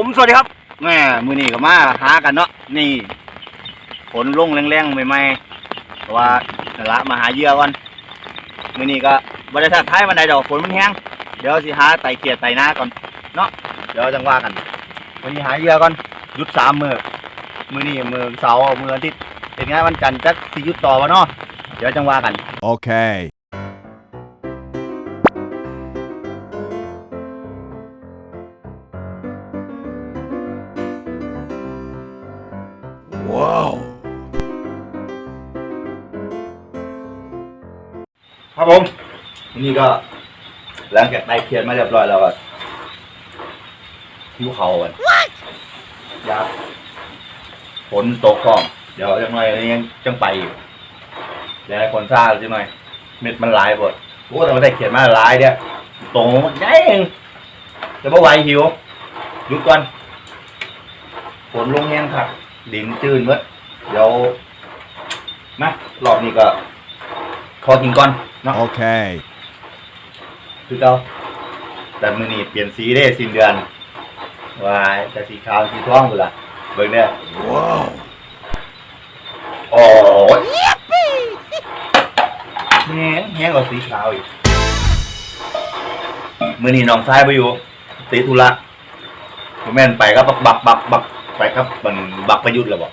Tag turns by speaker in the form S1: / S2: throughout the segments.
S1: ผมสวัสดีครับ
S2: แม่มือนี่ก็มาหากันเนาะนี่ฝนลงแรงๆใหม่ๆเพราะว่านั่นละมาหาเหยื่อก่อนมือนี่ก็บริษัทท้ายมันใดดอกฝนมันแห้งเดี๋ยวสิหาไต่เกียดไต่หน้าก่อนเนาะเดี๋ยวจังว่ากันวันนี้หาเหยื่อก่อนหยุดสามมือมือนี่มือเสาร์มืออาทิตย์เป็นไงวันจันทร์จักสิหยุดต่อวะเนาะเดี๋ยวจังว่ากัน
S3: Okay. Wow.
S2: ครับผมวันนี้ก็หลังจากไต่เกียดมาเรียบร้อยแล้วก็หิวเขากันอยากฝนตกพร้อมเดี๋ยวจังหน่อยยังจังไปอยู่เดี๋ยวให้คนซ่าจังหน่อย เม็ดมันหลายหมดโอ้แต่มันได้เขียนมาหลายเนี่ยตรงมันใหญ่เองจะบ่ไหวหิวหยุดก่อนฝนลงแห้งครับดินจืดเมื่อเดี๋ยวนะรอบนี้ก็ขอกินก่อน เนาะ
S3: Okay.
S2: คือเก่าแต่มือนี้เปลี่ยนสีได้สิ้นเดือนวายแต่สีขาวสีทองกูละเบิ่งเนี่ย
S3: Wow.
S2: โอ้ยแห้งแห้งกว่าสีขาวอีก มือนี้น้องชายไปอยู่ติดธุระผมแม่นไปครับบักบักบักบักไปครับมันบักประยุทธ์แล้วบอก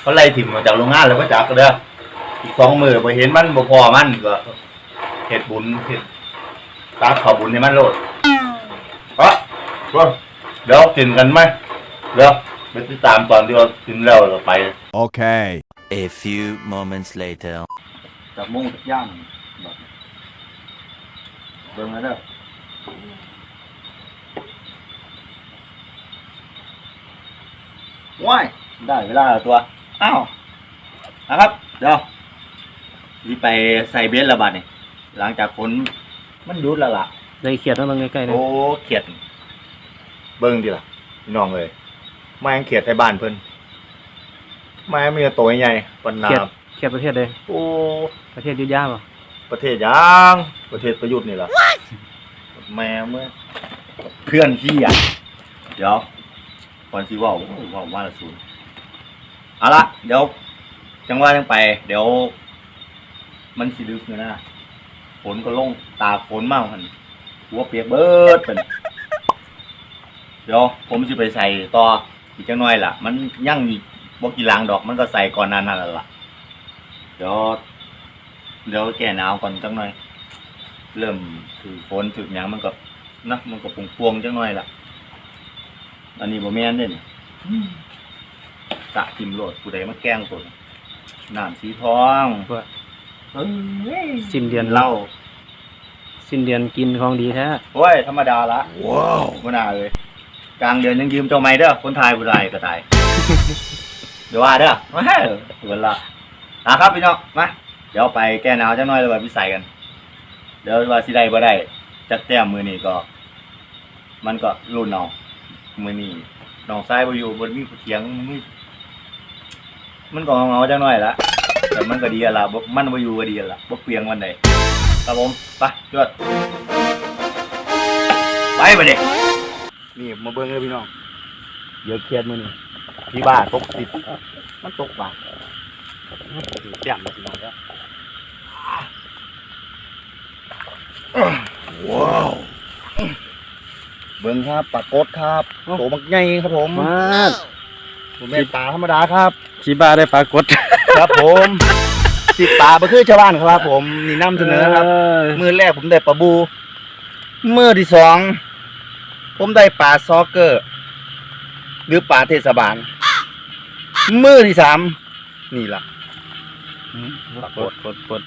S2: เขาไล่ถิ่มมาจากโรงงานแล้วก็จับก็เด้ออีกสองมือพอเห็นมันบ่พอมันก็ เฮ็ดบุญเฮ็ดตาขอบุญให้มันโลดเอะเดี๋ยวกินกันไหมเดี๋ยวไปติดตามตอนที่เรากินแล้วเราไป
S3: Okay.
S4: A few moments later.
S2: จากมุ่งจากย่างแบบเบิ่งแล้วเด้อว้ายได้เวลาแล้วตัว อ้าวนะครับ เดี๋ยวรีบไปใส่เบสแล้วบัดนี่ หลังจากฝนมันหยุดแล้วล่ะ
S1: ได้เขียดมาเบิ่งใกล้ๆนะ
S2: โอ้เขียด เบิ่งดิล่ะพี่น้องเลยมายังเขียดไทยบ้านเพิ่นมายังมีแต่ตัวใหญ่ปันนา
S1: เขียดเขียดประเทศใด
S2: โอ้
S1: ประเทศยุทธยาป่ะ
S2: ประเทศยังประเทศประยุทธ์นี่ล่ะแม่เมื่อเพื่อนที่อะเดี๋ยวก่อนสิเว่าเว่าว่าละศูนย์เอาละเดี๋ยวจังว่าจังไป เดี๋ยว มันสิดึกอยู่นะ ฝนก็ลงตากฝนมากหันหัวเปียกเบิดเป็นเดี๋ยวผมสิไปใส่ต่ออีกจังน่อยล่ะ มันยั่งอีกบ่กี่หลังดอกมันก็ใส่ก่อนนั้นนั่นแหละล่ะเดี๋ยวเดี๋ยวแก่หนาวก่อนจังน่อย เริ่มถือฝนถือหยังมันก็นะมันก็ปงพวงจังน่อยล่ะ อันนี้บ่แม่นเด้นี่กะทิมโหลดผู้ใดมาแกล้งคนน้ำสีทอง
S1: เพื่อ
S2: เอ้ย
S1: สิ้นเดือน
S2: เหล้า
S1: สิ้นเดือนกินของดีแท้
S2: โอ้ยธรรมดาละ
S3: Wow.
S2: บ่น่าเลยกลางเดือนยังยืมเจ้าไม้เด้อคนไทยผู้ใดก็ตายเดี๋ยวว่าเด้อมาเด้อเวลาอะครับพี่น้องมาเดี๋ยวไปแก้หนาวจังหน่อยแล้วไปพิสัยกัน เดี๋ยวว่าสิได้บ่ได้จักแต้มมือนี้ก็ มันก็รุ่นน้องมือนี้น้องซ้ายบ่อยู่บนมีผู้เถียงมีมันก็เงาๆจังหน่อยละ แต่มันก็ดีอะล่ะบ่มันบ่อยู่ก็ดีอะล่ะบ่เปลียงวันใดครับผมไปจวดไปไปเด็กนี่มาเบิ่งเลยพี่น้องเดี๋ยวเครียดมื้อนี้ที่บ้านตกติดมันตกบาทเตรียมพี่น้องแล้ว
S3: Wow.
S2: เบิ่งครับปลากดครับโตมักใหญ่ครับผม
S1: มา
S2: ผมเป็นปลาธรรมดาครับ
S1: ชีบาได้ปรากฏ
S2: ครับผมสิปลาบ่คือชาวบ้านครับ ผมนี่นำเสนอครับมือแรกผมได้ปลาบูมือที่สองผมได้ปลาซอกเกอร์ หรือปลาเทศบาล มือที่สามนี่ล่ะปรากฏ
S1: กดกด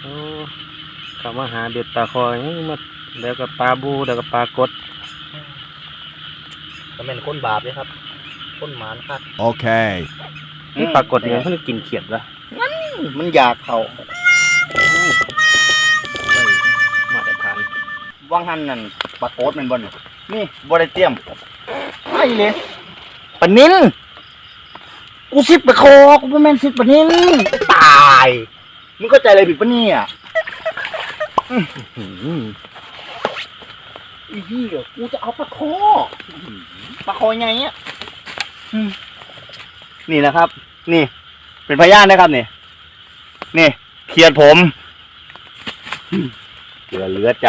S1: โอ้เขามาหาเบ็ดปลาคอยมาแล้วก็ปลาบูแล้วก็ปลากด
S2: ก็เป็นคนบาปเลยครับ คนหมานครับ
S3: Okay.
S1: นี่ปลากดเนี่ยเขากินเขียดละ
S2: มันอยากเขา
S1: มาตรฐาน
S2: ว่างหันนั่นปลาโคดแมันบนนี่บริเตรียมไอ้เลยปะนินกูสิบปะโคกูบ่แม่นสิบปะนินตายมึงเข้าใจอะไรผิดปะเนี่ย
S1: อืม
S2: อีเหี้ยกูจะเอาปลาคอปลาคอไงเนี่ยอืม นี่นะครับ นี่ เป็นพยานนะครับนี่นี่เขียดผมอืมเหลือเหลือใจ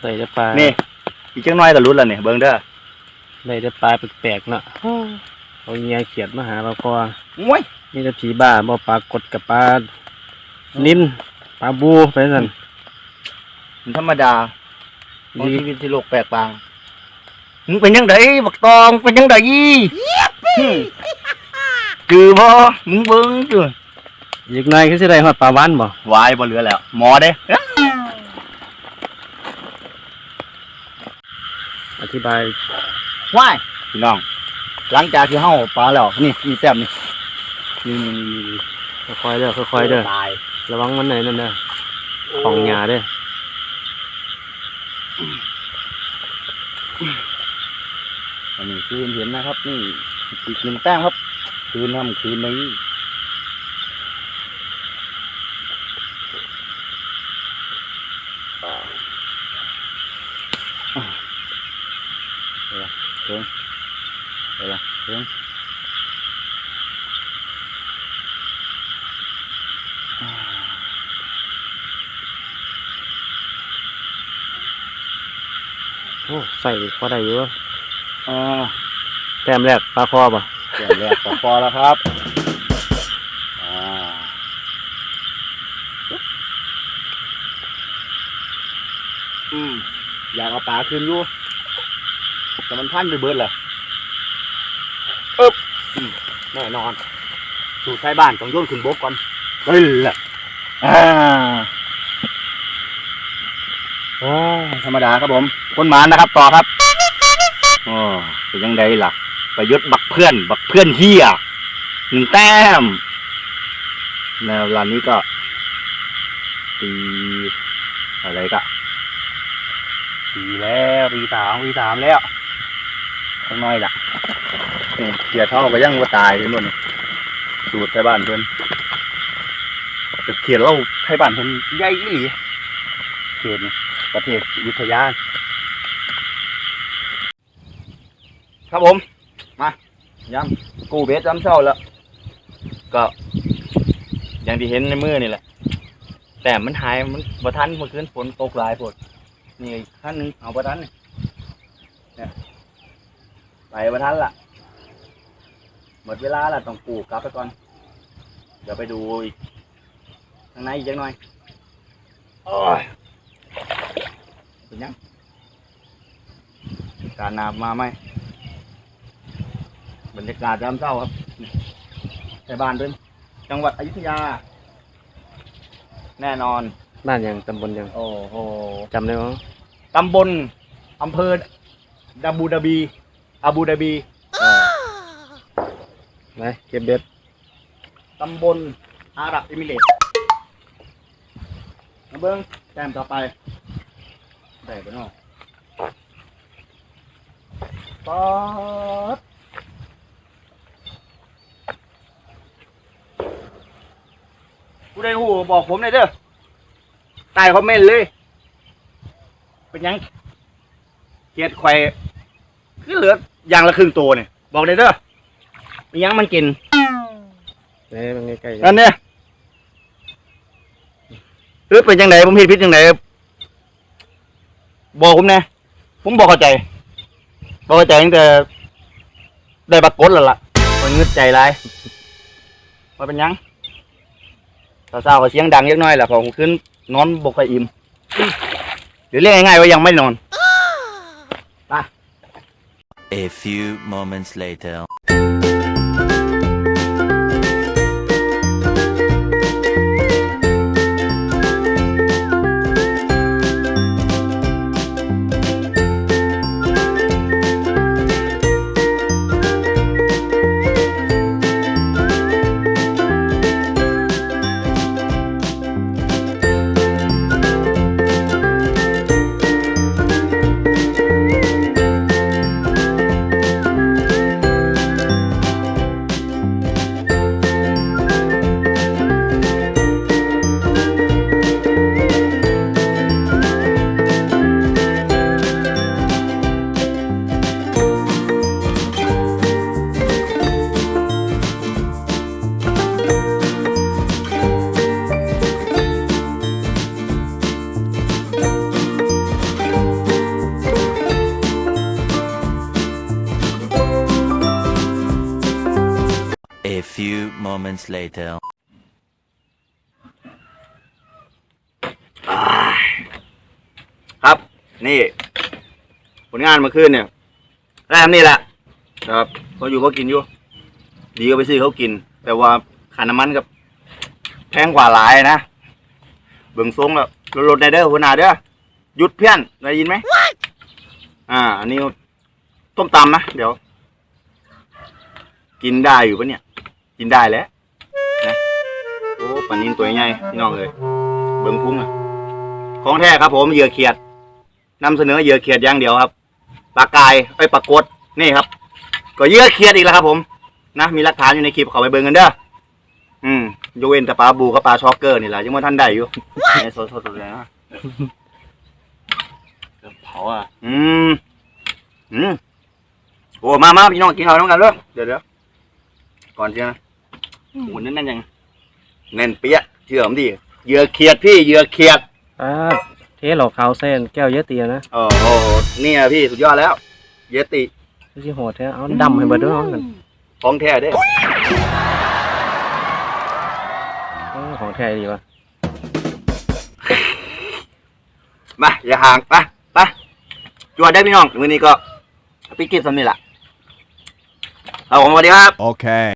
S1: ใส่ได้ปลา
S2: นี่ อีกจังน้อยก็รุดแล้วนี่เบิ่งเด้อ
S1: ได้ได้ปลาแปลกๆเนาะเอาเงียเขียดมาหาปลาคอ
S2: โอ้ย
S1: นี่จะผีบ้าบ่ปลากดกับปลานิ่นปลาบูไปสั่น
S2: มันธรรมดาของ
S1: ดี
S2: ชีวิตที่โลกแปลกปาง มึงเป็นยังไงบักตองเป็นยังไงฮึ่มคือบ่มึงเบิ่งจ้ะ
S1: อีกหน่อยคือสิได้ฮอดปลาหวานบ่
S2: วายบ่เหลือแล้ว หมอเด้
S1: อธิบาย
S2: วายพี่น้อง หลังจากที่เฮาปลาแล้วนี่มีแต้มนี่นี่นี่นี่
S1: ค่อยๆเด้อค่อยๆเด้อ
S2: ตาย
S1: ระวังมันหน่อยนั่นเด้อของหยาเด้อ
S2: อันนี้คือเห็นนะครับ นี่อีกหนึ่งแต้มครับ คืนน้ำคืนนี้ออ่าเดี๋ยวเพิ่งเดี๋ยวเพิ่งอ่า
S1: โอ้ใส่พอได้อยู่
S2: อ่า
S1: แต้มแรกปลาคอบ่
S2: เดี๋ยวแรกก็พอแล้วครับอ่าอืมอยากเอาปลาขึ้นอยู่แต่มันพันไปเบิดแหละอึ๊บอืมแน่นอน สู่ท้ายบ้านต้องโยนขึ้นบกก่อนเฮ้ยแหละอ่าโอ้ธรรมดาครับผม คนหมานนะครับ ต่อครับ อ๋อเป็นยังไงล่ะ ประยุทธ์บักเพื่อน บักเพื่อนเฮียหนึ่งแต้มแล้วร้านนี้ก็ตีอะไรก็ตีแล้วตีสามตีสามแล้วข้างน้อยล่ะนี่เขียเท่าก็ยังว่าตายเห็นบ่นี่สูตรไทยบ้านเพิ่นแต่เขียดเราไทยบ้านเพิ่นใหญ่อีหลีเขตนี่ประเทศอยุธยา ครับผมย้ำกูเบสย้ำเช่าแล้ว ก็ อย่างที่เห็นในมือนี่แหละ แต่มันหายมันประทันเมื่อคืนฝนตกหลายฝนนี่อีกขั้นหนึ่งเอาประทันนี่เนี่ยไปประทันละหมดเวลาละต้องกูกลับไปก่อน เดี๋ยวไปดูอีกข้างในอีกจังหน่อยโอ้ยเป็นยังการนาบมาไหม บรรยากาศยามเช้าครับในบ้านด้วยจังหวัดอยุธยา แน่นอน
S1: บ้านหยังตำบลหยัง
S2: โอ้โห
S1: จำได้บ่
S2: ตำบลอำเภอดาบูดาบีอาบูดาบี
S1: ไปเก็บเบ็ด
S2: ตำบลอาหรับเอมิเรตส์มาเบิ้งแต้มต่อไปได้ปะเนาะป๊อด ผู้ใดหูบอกผมเลยเด้อใต้คอมเมนต์เลย เป็นหยังเกียดไข่คือเหลืออย่างละครึ่งตัวเนี่ยบอกเลยเด้อเป็นหยังมันกิน
S1: เอ้ยมันใกล้ๆ
S2: อันเนี้ยหรือเป็นยังไงผมผิดผิดยังไงบอกผมนะผมบอกเข้าใจบอกเข้าใจตั้งแต่ได้บักกดแล้วล่ะมันงึดใจไรมาเป็นหยัง สาวๆก็เสียงดังเล็กน้อยแหละพอขึ้นนอนบกไปอิ่มหรือเรียกง่ายๆว่ายังไม่นอน
S4: A few moments later. Moments later.
S2: ครับ นี่ ผลงานเมื่อคืนเนี่ยได้ทำนี่แหละนะครับเขาอยู่เขากินอยู่ ดีก็ไปซื้อเขากิน แต่ว่าค่าน้ำมันกับแพงกว่าหลายนะเบิ่งทรงแล้วรถในเด้อหัวหน้าเด้อหยุดเพื่อนได้ยินไหมอ่า อันนี้ต้มตำนะ เดี๋ยว กินได้อยู่ปะเนี่ย กินได้แล้วนะโอ้ ปลานินตัวใหญ่พี่น้องเลยเบิ่งพุงอะของแท้ครับ ผมเหยื่อเขียดนำเสนอเหยื่อเขียดอย่างเดียวครับปลากายไอ้ยปลากดนี่ครับ ก็เหยื่อเขียดอีกแล้วครับ ผมนะมีหลักฐานอยู่ในคลิปเขาไปเบิ่งกันเด้ออืมยกเว้นแต่ปลาบูกับปลาช็อกเกอร์นี่แหละยังว่าท่านได้อยู่นี่สดๆเลยนะ
S1: เผาอะ
S2: อืมอืมโอ้มามาพี่น้องกินข้าวน้องกันเริ่มเดี๋ยวเดี๋ยวก่อนเชียวนะโอ้แน่นๆยัง แน่นเปี้ยะเชื่อผมดิเหยื่อเขียดพี่เหยื่อเขียด
S1: อ่าเทหลอกขาวเส้นแก้วเยอะเตียนะ
S2: โอ้โหเนี่ยพี่สุดยอดแล้ว เยติ
S1: ไม่ใช่โหดแท้เอาดำให้เบิดด้วยเอากัน
S2: ของแท้เด้
S1: เออของแท้ดีวะ
S2: มาอย่าห่างไปไปจวดได้พี่น้องวันนี้ก็ปิดคลิปสำนี่แหละเอาผมสวัสดีครับ
S3: Okay.